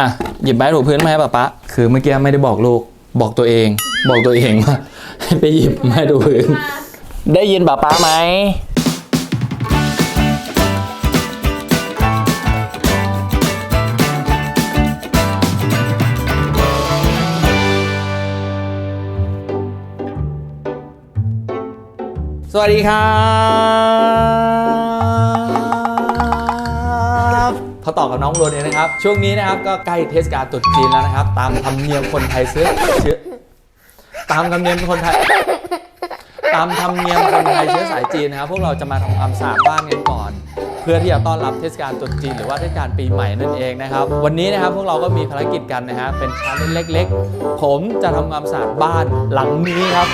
อะหยิบไม้ถูพื้นมาให้ป๊าป๊าคือเมื่อกี้ไม่ได้บอกลูกบอกตัวเอง บอกตัวเองว่าให้ไปหยิบไม้ถูพื้น ได้ยินป๊าป๊าไหมสวัสดีครับ พอต่อกับน้องโรนเองนะครับ ช่วงนี้นะครับก็ใกล้เทศกาลตรุษจีนแล้วนะครับ ตามธรรมเนียมคนไทยเชื้อเชื้อตามธรรมเนียมคนไทย ตามธรรมเนียมคนไทยเชื้อสายจีนนะครับ พวกเราจะมาทำความสะอาดบ้านกันก่อน เพื่อที่จะต้อนรับเทศกาลตรุษจีนหรือว่าเทศกาลปีใหม่นั่นเองนะครับ วันนี้นะครับพวกเราก็มีภารกิจกันนะฮะเป็นชาเลนจ์เล็ก ๆ ผมจะทำความสะอาดบ้านหลังนี้ครับ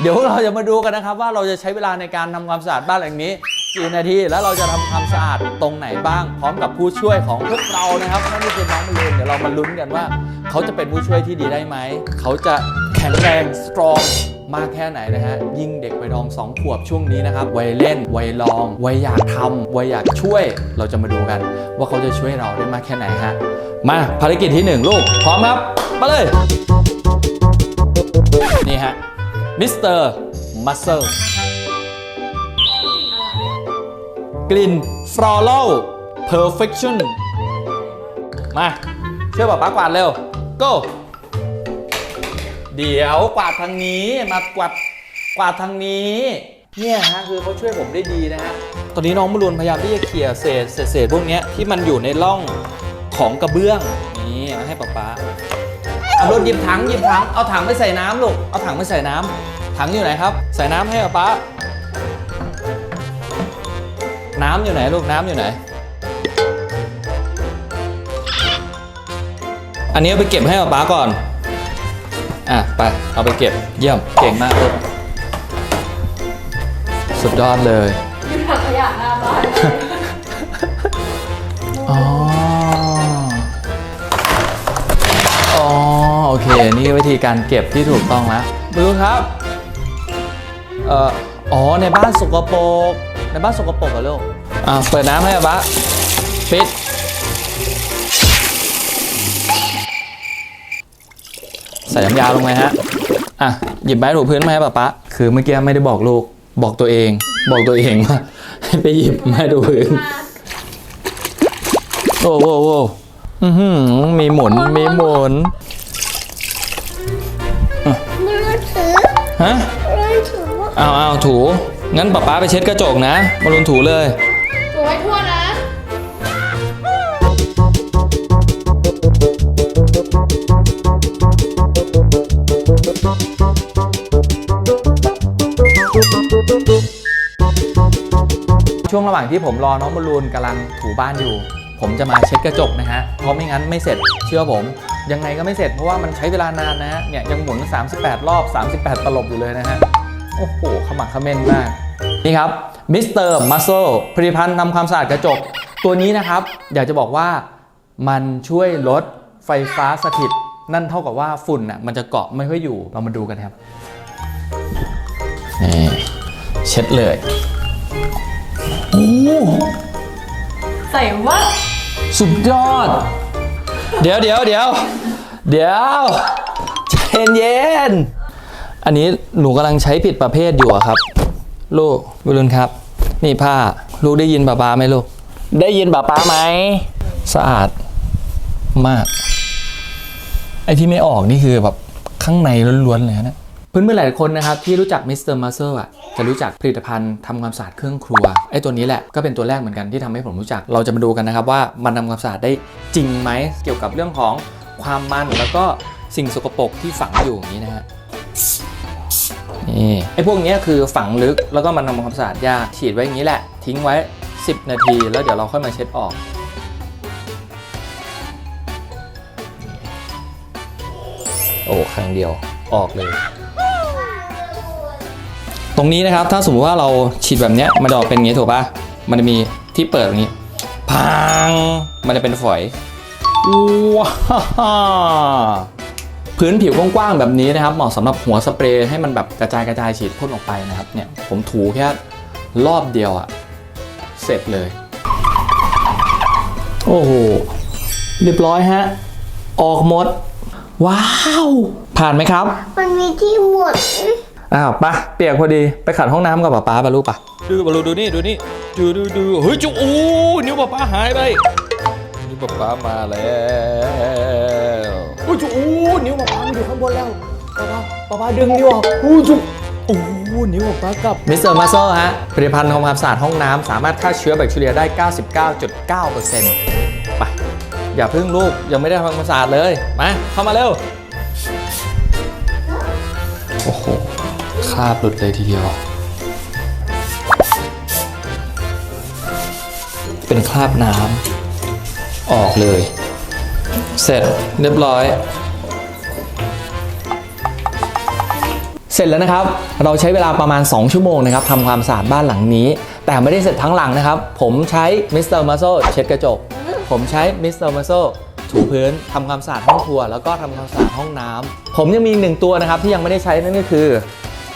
เดี๋ยวเราจะมาดูกันนะครับ ว่าเราจะใช้เวลาในการทำความสะอาดบ้านหลังนี้ กี่นาที แล้วเราจะทำความสะอาดตรงไหนบ้าง พร้อมกับผู้ช่วยของพวกเรานะครับนั่นก็คือน้องมะรืนเดี๋ยวเรามาลุ้นกันว่า เขาจะเป็นผู้ช่วยที่ดีได้ไหม เขาจะแข็งแรงสตรองมากแค่ไหนนะฮะ ยิ่งเด็กวัยทองสองขวบช่วงนี้นะครับ วัยเล่น วัยลอง วัยอยากทำวัยอยากช่วย เราจะมาดูกัน ว่าเขาจะช่วยเราได้มากแค่ไหนฮะ มาภารกิจที่หนึ่งลูก พร้อมครับมาเลย นี่ฮะมิสเตอร์มัสเซล กลิ่นฟลอรัลเพอร์เฟคชั่นมาช่วยป๊าป๊ากวาดเร็ว go เดี๋ยวกวาดทางนี้มากวาดกวาดทางนี้ เนี่ยฮะคือเขาช่วยผมได้ดีนะฮะตอนนี้น้องมรุนพยายามที่จะเคลียร์เศษเศษเศษพวกนี้ที่มันอยู่ในร่องของกระเบื้องนี่มาให้ป๊าป๊าเอารถหยิบถังหยิบถังเอาถังไปใส่น้ำลูกเอาถังไปใส่น้ำถังอยู่ไหนครับ ใส่น้ำให้ป๊าป๊า น้ำอยู่ไหนลูกน้ำอยู่ไหน อันนี้เอาไปเก็บให้ป๊าป๊าก่อน อะไปเอาไปเก็บเยี่ยมเก่งมากลูกสุดยอดเลยมีถังขยะหน้าบ้านอ๋อ อ๋อ โอเค นี่วิธีการเก็บที่ถูกต้องแล้วบรูครับ เอ่อ อ๋อ ในบ้านสกปรก ในบ้านสกปรกเหรอลูกอ่าเปิดน้ำให้อะบะปิด ใส่น้ำยาลงไปฮะ อะ หยิบไม้ถูพื้นมาให้ป๊าป๊าคือเมื่อกี้ไม่ได้บอกลูก บอกตัวเอง บอกตัวเองว่าให้ไปหยิบไม้ถูพื้น โอ้โหโอ้โหอื้อหือมีหมุน มีหมุน มือถือฮะ มือถือ เอาเอาถู งั้นป๊าป๊าไปเช็ดกระจกนะ มารุนถูเลย ถูให้ทั่วนะ ช่วงระหว่างที่ผมรอน้องบอลลูนกำลังถูบ้านอยู่ ผมจะมาเช็ดกระจกนะฮะ เพราะไม่งั้นไม่เสร็จเชื่อผม ยังไงก็ไม่เสร็จเพราะว่ามันใช้เวลานานนะฮะ เนี่ยยังหมุน 38 รอบ 38 ตลบอยู่เลยนะฮะ โอ้โหขมักเขม้นมาก นี่ครับมิสเตอร์มัสโซผลิตภัณฑ์ทำความสะอาดกระจก ตัวนี้นะครับ อยากจะบอกว่ามันช่วยลดไฟฟ้าสถิต นั่นเท่ากับว่าฝุ่นน่ะมันจะเกาะไม่ค่อยอยู่ เรามาดูกันครับนี่เช็ดเลยโอ้ใส่ว่าสุดยอด เดี๋ยวเดี๋ยวเดี๋ยวเดี๋ยวใจเย็นๆ อันนี้หนูกำลังใช้ผิดประเภทอยู่อะครับ ลูกวิรุณครับ นี่ผ้าลูกได้ยินป้าป้าไหมลูก ได้ยินป้าป้าไหมสะอาดมาก ไอที่ไม่ออกนี่คือแบบข้างในล้วนๆเลยนะเพื่อนๆหลายคนนะครับที่รู้จักมิสเตอร์มาเซอร์อะจะรู้จักผลิตภัณฑ์ทำความสะอาดเครื่องครัวไอตัวนี้แหละก็เป็นตัวแรกเหมือนกันที่ทำให้ผมรู้จัก เราจะมาดูกันนะครับว่ามันทำความสะอาดได้จริงไหมเกี่ยวกับเรื่องของความมันแล้วก็สิ่งสกปรกที่ฝังอยู่อย่างนี้นะฮะ นี่ไอ้พวกนี้คือฝังลึกแล้วก็มันทำความสะอาดยาก ฉีดไว้อย่างนี้แหละ ทิ้งไว้ 10 นาที แล้วเดี๋ยวเราค่อยมาเช็ดออก โอ้ครั้งเดียวออกเลย ตรงนี้นะครับถ้าสมมติว่าเราฉีดแบบนี้มันจะออกเป็นอย่างนี้ถูกปะมันจะมีที่เปิดอย่างนี้ พัง มันจะเป็นฝอยว้า พื้นผิวกว้างๆแบบนี้นะครับ เหมาะสำหรับหัวสเปรย์ให้มันแบบกระจายกระจายฉีดพ่นออกไปนะครับเนี่ยผมถูแค่รอบเดียวอะเสร็จเลย โอ้โหเรียบร้อยฮะ ออกหมด ว้าว ผ่านไหมครับ มันมีที่หมด อ้าวไปะเปียกพอดีไปขัดห้องน้ำกับป๊าป๊าปะลูกปะดูบอลูดูนี่ดูนี่ดูดูดูเฮ้ยจุอู้นิ้วป๊าป๊าหายไป นิ้วป๊าป๊ามาแล้วโอ้ยจุอู้นิ้วป๊าป๊ามันอยู่ข้างบนแล้วป๊าป๊าป๊าป๊าดึงนิ้วออกอู้จุโอ้นิ้วป๊าป๊ากับมิสเตอร์มาโซฮะผลิตภัณฑ์ทำความสะอาดห้องน้ำสามารถฆ่าเชื้อแบคทีเรียได้ 99.9%ไปอย่าพึ่งลูกยังไม่ได้ทำความสะอาดเลย มา เข้ามาเร็ว โอ้โหคราบหลุดเลยทีเดียว เป็นคราบน้ำ ออกเลย เสร็จเรียบร้อย เสร็จแล้วนะครับ เราใช้เวลาประมาณ 2 ชั่วโมงนะครับทำความสะอาดบ้านหลังนี้ แต่ไม่ได้เสร็จทั้งหลังนะครับ ผมใช้มิสเตอร์มาโซเช็ดกระจก ผมใช้มิสเตอร์มาโซถูพื้นทำความสะอาดห้องครัว แล้วก็ทำความสะอาดห้องน้ำผมยังมีหนึ่งตัวนะครับที่ยังไม่ได้ใช้นั่นก็คือ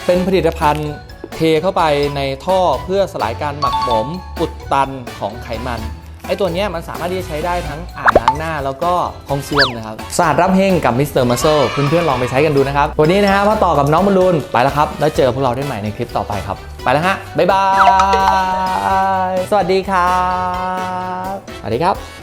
เป็นผลิตภัณฑ์เทเข้าไปในท่อเพื่อสลายการหมักหมมอุดตันของไขมัน ไอตัวนี้มันสามารถที่จะใช้ได้ทั้งอ่างล้างหน้าแล้วก็คองส้วมนะครับสะอาดรับเฮงกับมิสเตอร์มัสโซเพื่อนๆลองไปใช้กันดูนะครับ วันนี้นะฮะพ่อต่อกับน้องบอลลูนไปแล้วครับ แล้วเจอพวกเราได้ใหม่ในคลิปต่อไปครับ ไปแล้วฮะ บ๊ายบาย สวัสดีครับ สวัสดีครับ